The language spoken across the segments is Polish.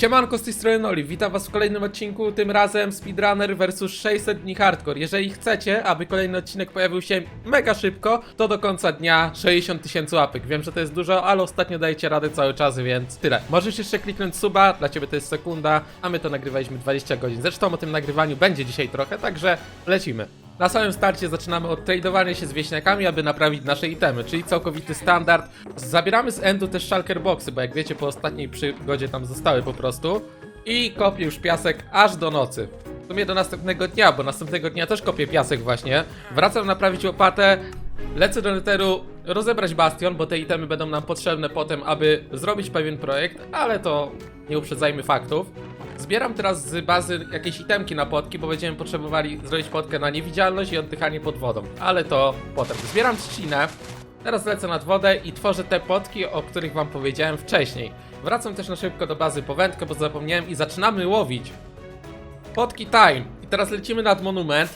Siemanko, z tej strony Noli, witam was w kolejnym odcinku, tym razem Speedrunner vs 600 dni Hardcore. Jeżeli chcecie, aby kolejny odcinek pojawił się mega szybko, to do końca dnia 60 tysięcy łapek. Wiem, że to jest dużo, ale ostatnio dajecie radę cały czas, więc tyle. Możesz jeszcze kliknąć suba, dla ciebie to jest sekunda, a my to nagrywaliśmy 20 godzin. Zresztą o tym nagrywaniu będzie dzisiaj trochę, także lecimy. Na samym starcie zaczynamy od tradowania się z wieśniakami, aby naprawić nasze itemy, czyli całkowity standard. Zabieramy z endu też shulker boxy, bo jak wiecie po ostatniej przygodzie tam zostały po prostu. I kopię już piasek aż do nocy. Sumie do następnego dnia, bo następnego dnia też kopię piasek właśnie. Wracam naprawić łopatę, lecę do neteru rozebrać bastion, bo te itemy będą nam potrzebne potem, aby zrobić pewien projekt, ale to nie uprzedzajmy faktów. Zbieram teraz z bazy jakieś itemki na potki, bo będziemy potrzebowali zrobić potkę na niewidzialność i oddychanie pod wodą. Ale to potem. Zbieram trzcinę. Teraz lecę nad wodę i tworzę te potki, o których wam powiedziałem wcześniej. Wracam też na szybko do bazy po wędkę, bo zapomniałem i zaczynamy łowić. Potki time. I teraz lecimy nad monument.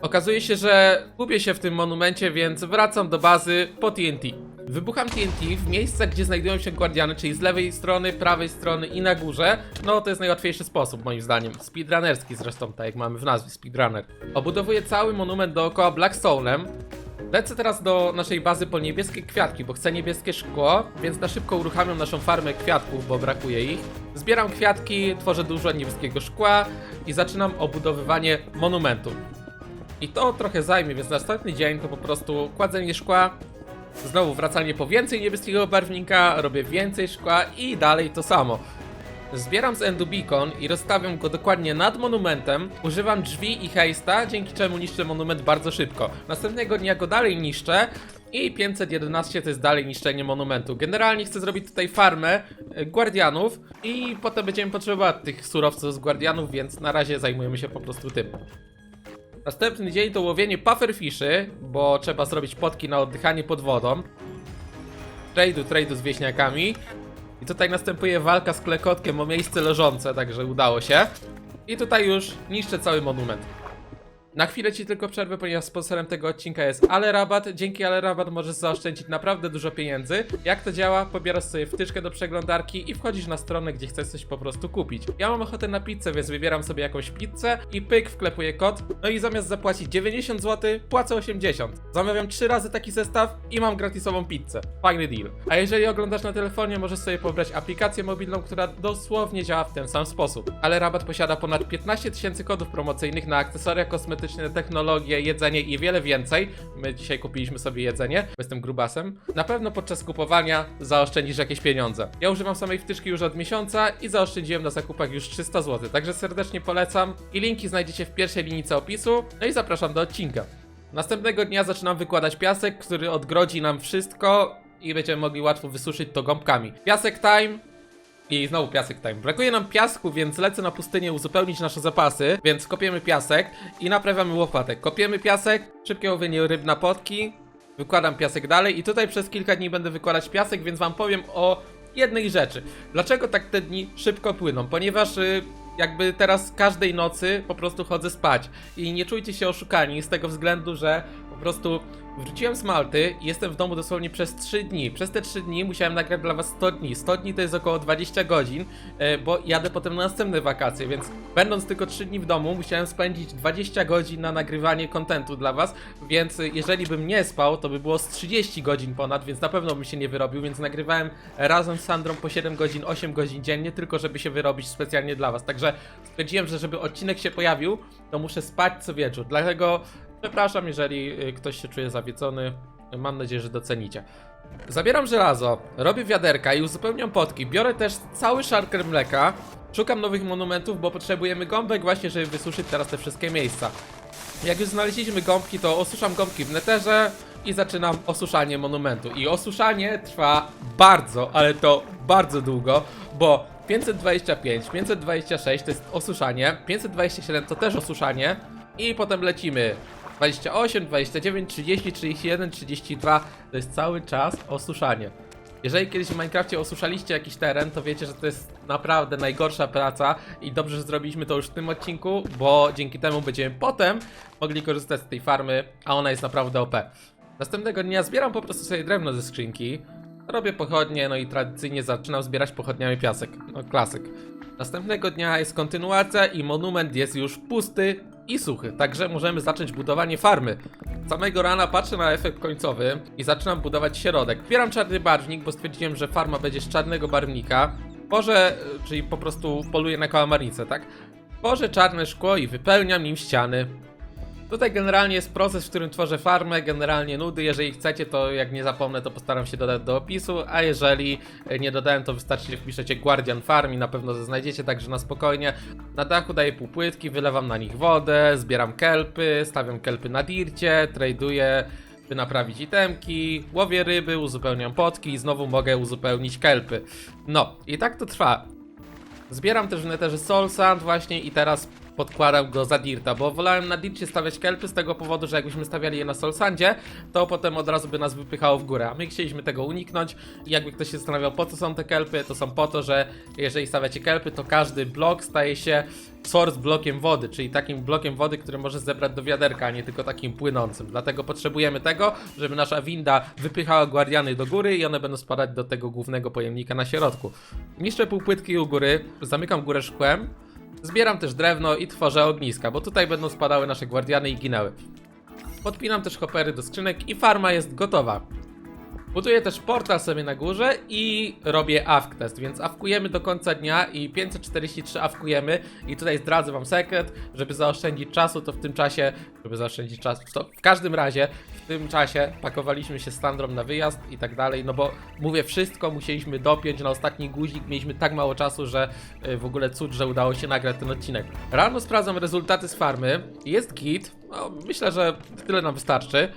Okazuje się, że gubię się w tym monumencie, więc wracam do bazy po TNT. Wybucham TNT w miejscach, gdzie znajdują się guardiany, czyli z lewej strony, prawej strony i na górze. No to jest najłatwiejszy sposób moim zdaniem. Speedrunnerski zresztą, tak jak mamy w nazwie, speedrunner. Obudowuję cały monument dookoła Blackstone'em. Lecę teraz do naszej bazy po niebieskie kwiatki, bo chcę niebieskie szkło, więc na szybko uruchamiam naszą farmę kwiatków, bo brakuje ich. Zbieram kwiatki, tworzę dużo niebieskiego szkła i zaczynam obudowywanie monumentu. I to trochę zajmie, więc następny dzień to po prostu kładzenie szkła, znowu wracanie po więcej niebieskiego barwnika, robię więcej szkła i dalej to samo. Zbieram z Endu Beacon i rozstawiam go dokładnie nad monumentem. Używam drzwi i hejsta, dzięki czemu niszczę monument bardzo szybko. Następnego dnia go dalej niszczę i 511 to jest dalej niszczenie monumentu. Generalnie chcę zrobić tutaj farmę e, guardianów i potem będziemy potrzebować tych surowców z guardianów, więc na razie zajmujemy się po prostu tym. Następny dzień to łowienie pufferfiszy, bo trzeba zrobić potki na oddychanie pod wodą. Trade'u, trade'u z wieśniakami. I tutaj następuje walka z klekotkiem o miejsce leżące, także udało się. I tutaj już niszczę cały monument. Na chwilę ci tylko przerwę, ponieważ sponsorem tego odcinka jest Ale Rabat. Dzięki Ale Rabat możesz zaoszczędzić naprawdę dużo pieniędzy. Jak to działa? Pobierasz sobie wtyczkę do przeglądarki i wchodzisz na stronę, gdzie chcesz coś po prostu kupić. Ja mam ochotę na pizzę, więc wybieram sobie jakąś pizzę i pyk, wklepuję kod. No i zamiast zapłacić 90 zł, płacę 80. Zamawiam 3 razy taki zestaw i mam gratisową pizzę. Fajny deal. A jeżeli oglądasz na telefonie, możesz sobie pobrać aplikację mobilną, która dosłownie działa w ten sam sposób. Ale Rabat posiada ponad 15 tysięcy kodów promocyjnych na akcesoria kosmetyczne, technologie, jedzenie i wiele więcej. My dzisiaj kupiliśmy sobie jedzenie, jestem grubasem. Na pewno podczas kupowania zaoszczędzisz jakieś pieniądze. Ja używam samej wtyczki już od miesiąca i zaoszczędziłem na zakupach już 300 zł, także serdecznie polecam i linki znajdziecie w pierwszej linijce opisu. No i zapraszam do odcinka. Następnego dnia zaczynam wykładać piasek, który odgrodzi nam wszystko i będziemy mogli łatwo wysuszyć to gąbkami. Piasek time, i znowu piasek time. Brakuje nam piasku, więc lecę na pustynię uzupełnić nasze zapasy, więc kopiemy piasek i naprawiamy łopatek. Kopiemy piasek, szybkie łowienie ryb na potki, wykładam piasek dalej i tutaj przez kilka dni będę wykładać piasek, więc wam powiem o jednej rzeczy. Dlaczego tak te dni szybko płyną? Ponieważ y, jakby teraz każdej nocy po prostu chodzę spać i nie czujcie się oszukani z tego względu, że po prostu wróciłem z Malty i jestem w domu dosłownie przez 3 dni. Przez te 3 dni musiałem nagrać dla was 100 dni. 100 dni to jest około 20 godzin, e, bo jadę potem na następne wakacje, więc będąc tylko 3 dni w domu, musiałem spędzić 20 godzin na nagrywanie kontentu dla was, więc jeżeli bym nie spał, to by było z 30 godzin ponad, więc na pewno bym się nie wyrobił, więc nagrywałem razem z Sandrą po 7 godzin, 8 godzin dziennie, tylko żeby się wyrobić specjalnie dla was. Także stwierdziłem, że żeby odcinek się pojawił, to muszę spać co wieczór. Dlatego przepraszam, jeżeli y, ktoś się czuje zawiedzony. Mam nadzieję, że docenicie. Zabieram żelazo, robię wiaderka i uzupełniam potki. Biorę też cały szarker mleka. Szukam nowych monumentów, bo potrzebujemy gąbek właśnie, żeby wysuszyć teraz te wszystkie miejsca. Jak już znaleźliśmy gąbki, to osuszam gąbki w neterze i zaczynam osuszanie monumentu. I osuszanie trwa bardzo, ale to bardzo długo, bo 525, 526 to jest osuszanie, 527 to też osuszanie i potem lecimy 28, 29, 30, 31, 32 to jest cały czas osuszanie. Jeżeli kiedyś w Minecrafcie osuszaliście jakiś teren, to wiecie, że to jest naprawdę najgorsza praca i dobrze, że zrobiliśmy to już w tym odcinku, bo dzięki temu będziemy potem mogli korzystać z tej farmy, a ona jest naprawdę OP. Następnego dnia zbieram po prostu sobie drewno ze skrzynki, robię pochodnie, no i tradycyjnie zaczynam zbierać pochodniami piasek, no klasyk. Następnego dnia jest kontynuacja i monument jest już pusty i suchy, także możemy zacząć budowanie farmy. Samego rana patrzę na efekt końcowy i zaczynam budować środek. Bieram czarny barwnik, bo stwierdziłem, że farma będzie z czarnego barwnika. Boże, czyli po prostu poluję na kałamarnicę, tak? Boże czarne szkło i wypełniam nim ściany. Tutaj generalnie jest proces, w którym tworzę farmę, generalnie nudy. Jeżeli chcecie, to jak nie zapomnę, to postaram się dodać do opisu, a jeżeli e, nie dodałem, to wystarczy, że wpiszecie Guardian Farm i na pewno to znajdziecie, także na spokojnie. Na dachu daję półpłytki, wylewam na nich wodę, zbieram kelpy, stawiam kelpy na dircie, traduję, by naprawić itemki, łowię ryby, uzupełniam potki i znowu mogę uzupełnić kelpy. No, i tak to trwa. Zbieram też w netherze soul sand właśnie i teraz podkładam go za dirta, bo wolałem na dircie stawiać kelpy z tego powodu, że jakbyśmy stawiali je na soul sandzie, to potem od razu by nas wypychało w górę, a my chcieliśmy tego uniknąć jakby ktoś się zastanawiał po co są te kelpy, to są po to, że jeżeli stawiacie kelpy, to każdy blok staje się source blokiem wody, czyli takim blokiem wody, który możesz zebrać do wiaderka, a nie tylko takim płynącym. Dlatego potrzebujemy tego, żeby nasza winda wypychała guardiany do góry i one będą spadać do tego głównego pojemnika na środku. Niszczę półpłytki u góry, zamykam górę szkłem, zbieram też drewno i tworzę ogniska, bo tutaj będą spadały nasze guardiany i ginęły. Podpinam też hopery do skrzynek i farma jest gotowa. Buduję też portal sobie na górze i robię AFK test, więc awkujemy do końca dnia i 543 awkujemy i tutaj zdradzę wam sekret, żeby zaoszczędzić czasu, to w tym czasie, żeby zaoszczędzić czas, to w każdym razie tym czasie pakowaliśmy się z Sandrą na wyjazd i tak dalej, no bo mówię wszystko musieliśmy dopiąć na ostatni guzik, mieliśmy tak mało czasu, że y, w ogóle cud, że udało się nagrać ten odcinek. Rano sprawdzam rezultaty z farmy, jest git, no myślę, że tyle nam wystarczy.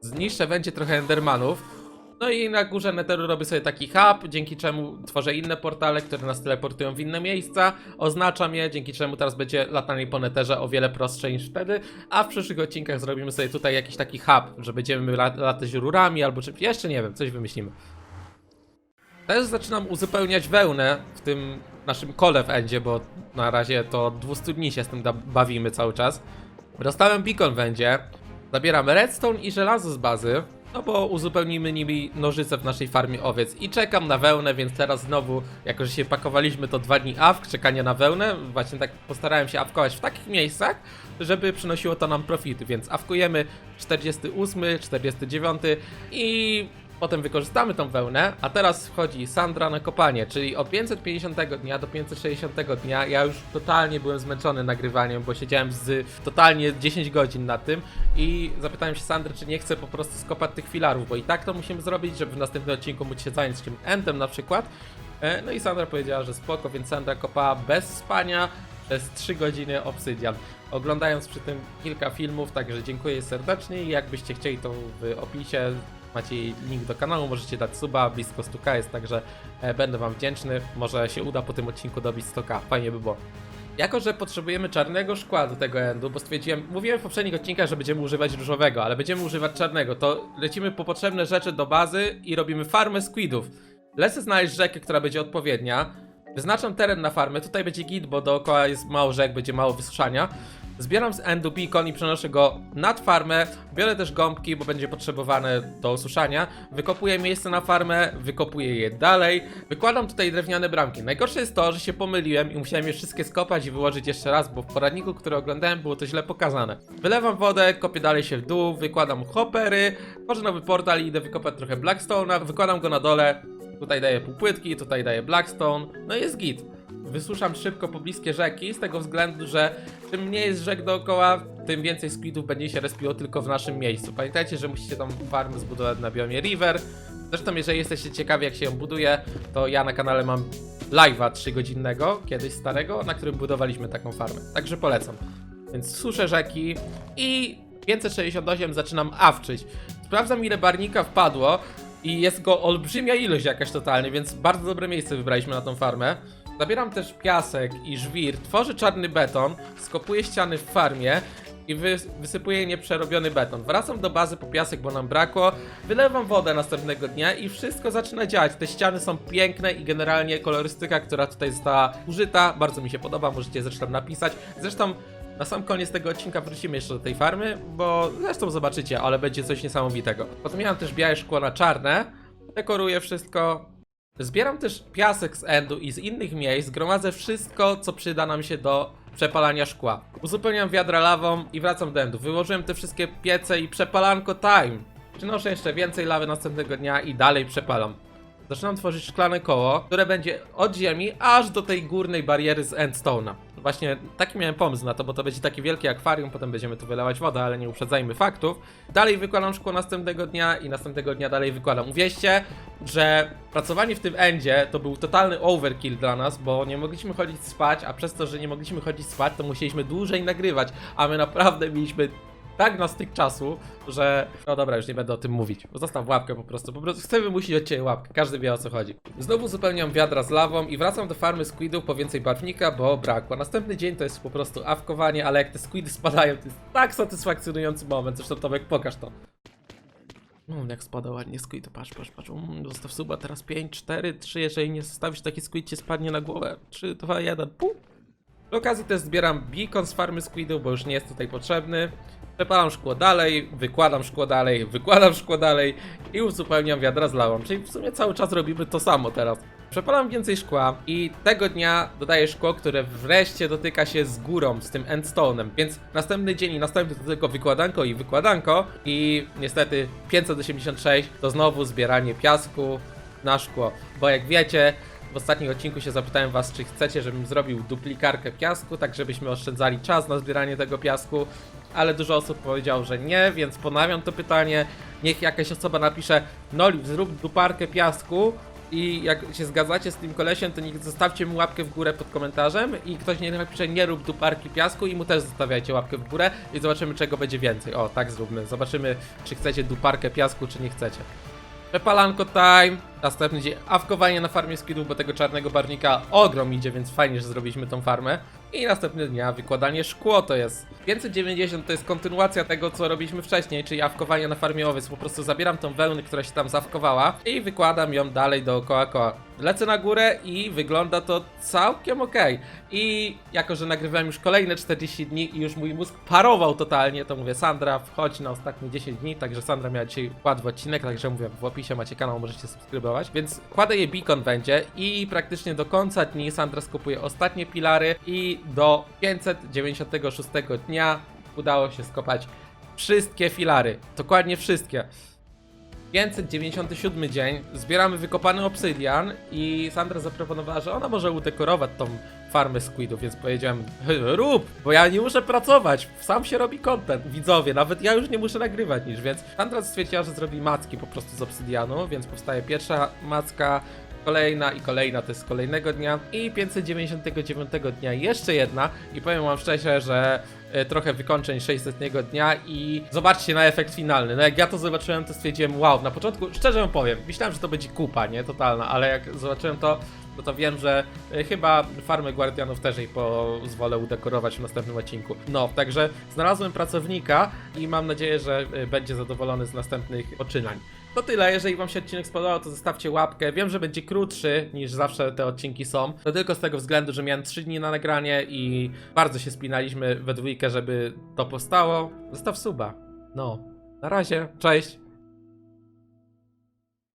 Zniszczę będzie trochę endermanów. No i na górze Netheru robię sobie taki hub, dzięki czemu tworzę inne portale, które nas teleportują w inne miejsca. Oznaczam je, dzięki czemu teraz będzie latanie po Netherze o wiele prostsze niż wtedy. A w przyszłych odcinkach zrobimy sobie tutaj jakiś taki hub, że będziemy lat latać rurami albo czymś. Jeszcze nie wiem, coś wymyślimy. Też zaczynam uzupełniać wełnę w tym naszym kole w endzie, bo na razie to od 200 dni się z tym bawimy cały czas. Dostałem beacon w endzie, zabieram redstone i żelazo z bazy, no bo uzupełnimy nimi nożyce w naszej farmie owiec. I czekam na wełnę, więc teraz znowu, jako że się pakowaliśmy to dwa dni awk, czekanie na wełnę, właśnie tak postarałem się awkować w takich miejscach, żeby przynosiło to nam profity, więc awkujemy 48, 49 i Potem wykorzystamy tą wełnę, a teraz wchodzi Sandra na kopanie, czyli od 550 dnia do 560 dnia ja już totalnie byłem zmęczony nagrywaniem, bo siedziałem z totalnie 10 godzin na tym i zapytałem się Sandry, czy nie chce po prostu skopać tych filarów, bo i tak to musimy zrobić, żeby w następnym odcinku móc się zająć czym endem na przykład. E, No i Sandra powiedziała, że spoko, więc Sandra kopała bez spania przez 3 godziny obsydian. Oglądając przy tym kilka filmów, także dziękuję serdecznie i jakbyście chcieli to w opisie macie link do kanału, możecie dać suba, blisko 100k jest, także e, będę wam wdzięczny. Może się uda po tym odcinku dobić 100k, fajnie by było. Jako, że potrzebujemy czarnego szkła do tego endu, bo stwierdziłem, mówiłem w poprzednich odcinkach, że będziemy używać różowego, ale będziemy używać czarnego, to lecimy po potrzebne rzeczy do bazy i robimy farmę squidów. Lecę znaleźć rzekę, która będzie odpowiednia. Wyznaczam teren na farmę, tutaj będzie git, bo dookoła jest mało rzek, będzie mało wysuszania. Zbieram z endu beacon i przenoszę go nad farmę. Biorę też gąbki, bo będzie potrzebowane do osuszania. Wykopuję miejsce na farmę, wykopuję je dalej. Wykładam tutaj drewniane bramki. Najgorsze jest to, że się pomyliłem i musiałem je wszystkie skopać i wyłożyć jeszcze raz, bo w poradniku, który oglądałem, było to źle pokazane. Wylewam wodę, kopię dalej się w dół, wykładam hoppery, tworzę nowy portal i idę wykopać trochę blackstone'a, wykładam go na dole. Tutaj daję półpłytki, tutaj daję blackstone, no i jest git. Wysuszam szybko pobliskie rzeki, z tego względu, że czym mniej jest rzek dookoła, tym więcej squidów będzie się respiło tylko w naszym miejscu. Pamiętajcie, że musicie tą farmę zbudować na biomie River. Zresztą, jeżeli jesteście ciekawi, jak się ją buduje, to ja na kanale mam live'a 3-godzinnego, kiedyś starego, na którym budowaliśmy taką farmę. Także polecam. Więc suszę rzeki i 568 zaczynam awczyć. Sprawdzam, ile barnika wpadło i jest go olbrzymia ilość jakaś totalnie, więc bardzo dobre miejsce wybraliśmy na tą farmę. Zabieram też piasek i żwir, tworzę czarny beton, skopuję ściany w farmie i wy, wysypuję nieprzerobiony beton. Wracam do bazy po piasek, bo nam brakło, wylewam wodę następnego dnia i wszystko zaczyna działać. Te ściany są piękne i generalnie kolorystyka, która tutaj została użyta, bardzo mi się podoba, możecie zresztą napisać. Zresztą na sam koniec tego odcinka wrócimy jeszcze do tej farmy, bo zresztą zobaczycie, ale będzie coś niesamowitego. Pozmieniam też białe szkło na czarne, dekoruję wszystko, Zbieram też piasek z Endu i z innych miejsc, gromadzę wszystko, co przyda nam się do przepalania szkła. Uzupełniam wiadra lawą i wracam do Endu. Wyłożyłem te wszystkie piece i przepalanko time. Przynoszę jeszcze więcej lawy następnego dnia i dalej przepalam. Zaczynam tworzyć szklane koło, które będzie od ziemi aż do tej górnej bariery z endstone'a. Właśnie taki miałem pomysł na to, bo to będzie takie wielkie akwarium, potem będziemy tu wylewać wodę, ale nie uprzedzajmy faktów. Dalej wykładam szkło następnego dnia i następnego dnia dalej wykładam. Uwierzcie, że pracowanie w tym endzie to był totalny overkill dla nas, bo nie mogliśmy chodzić spać, a przez to, że nie mogliśmy chodzić spać, to musieliśmy dłużej nagrywać, a my naprawdę mieliśmy tak na styk czasu, że... No dobra, już nie będę o tym mówić. Zostaw łapkę po prostu. Po prostu chcę wymusić od ciebie łapkę. Każdy wie o co chodzi. Znowu uzupełniam wiadra z lawą i wracam do farmy squidów po więcej barwnika, bo brakło. Następny dzień to jest po prostu awkowanie, ale jak te squidy spadają, to jest tak satysfakcjonujący moment. Zresztą Tomek, pokaż to. No, jak spada ładnie squid, patrz, patrz, patrz. Mm, zostaw suba, teraz 5, 4, 3. Jeżeli nie zostawisz, taki squid ci spadnie na głowę. 3, 2, 1, pum. Przy okazji też zbieram beacon z farmy squidów, bo już nie jest tutaj potrzebny. Przepalam szkło dalej, wykładam szkło dalej, wykładam szkło dalej i uzupełniam wiadra z lawą. Czyli w sumie cały czas robimy to samo teraz. Przepalam więcej szkła i tego dnia dodaję szkło, które wreszcie dotyka się z górą, z tym endstone'em. Więc następny dzień i następny to tylko wykładanko i wykładanko i niestety 586 to znowu zbieranie piasku na szkło. Bo jak wiecie, w ostatnim odcinku się zapytałem was, czy chcecie, żebym zrobił duplikarkę piasku, tak żebyśmy oszczędzali czas na zbieranie tego piasku, ale dużo osób powiedziało, że nie, więc ponawiam to pytanie. Niech jakaś osoba napisze, Noli, zrób duparkę piasku i jak się zgadzacie z tym kolesiem, to niech zostawcie mu łapkę w górę pod komentarzem i ktoś nie napisze, nie rób duparki piasku i mu też zostawiajcie łapkę w górę i zobaczymy czego będzie więcej. O, tak zróbmy. Zobaczymy, czy chcecie duparkę piasku, czy nie chcecie. Przepalanko time, następny dzień awkowanie na farmie skidów, bo tego czarnego barwnika ogrom idzie, więc fajnie, że zrobiliśmy tą farmę. I następny dnia wykładanie szkło to jest 590 to jest kontynuacja tego, co robiliśmy wcześniej, czyli awkowanie na farmie owiec. Po prostu zabieram tą wełnę, która się tam zawkowała i wykładam ją dalej dookoła koła. Lecę na górę i wygląda to całkiem ok. I jako, że nagrywałem już kolejne 40 dni i już mój mózg parował totalnie, to mówię Sandra, wchodź na ostatnie 10 dni, także Sandra miała dzisiaj łatwy odcinek, także mówię, w opisie macie kanał, możecie subskrybować. Więc kładę je beacon będzie i praktycznie do końca dni Sandra skupuje ostatnie pilary i do 596 dnia udało się skopać wszystkie filary. Dokładnie wszystkie. 597 dzień, zbieramy wykopany obsydian i Sandra zaproponowała, że ona może udekorować tą farmę squidów, więc powiedziałem, rób, bo ja nie muszę pracować, sam się robi content, widzowie, nawet ja już nie muszę nagrywać nic, więc Sandra stwierdziła, że zrobi macki po prostu z obsydianu, więc powstaje pierwsza macka, kolejna i kolejna to jest kolejnego dnia i 599 dnia jeszcze jedna i powiem wam szczerze, że e, trochę wykończeń 600 dnia i zobaczcie na efekt finalny. No jak ja to zobaczyłem, to stwierdziłem, wow, na początku, szczerze powiem, myślałem, że to będzie kupa, nie, totalna, ale jak zobaczyłem to, no to wiem, że e, chyba farmę Guardianów też jej pozwolę udekorować w następnym odcinku. No, także znalazłem pracownika i mam nadzieję, że e, będzie zadowolony z następnych poczynań. To tyle, jeżeli wam się odcinek spodobał, to zostawcie łapkę. Wiem, że będzie krótszy niż zawsze te odcinki są. To tylko z tego względu, że miałem 3 dni na nagranie i bardzo się spinaliśmy we dwójkę, żeby to powstało. Zostaw suba. No, na razie, cześć.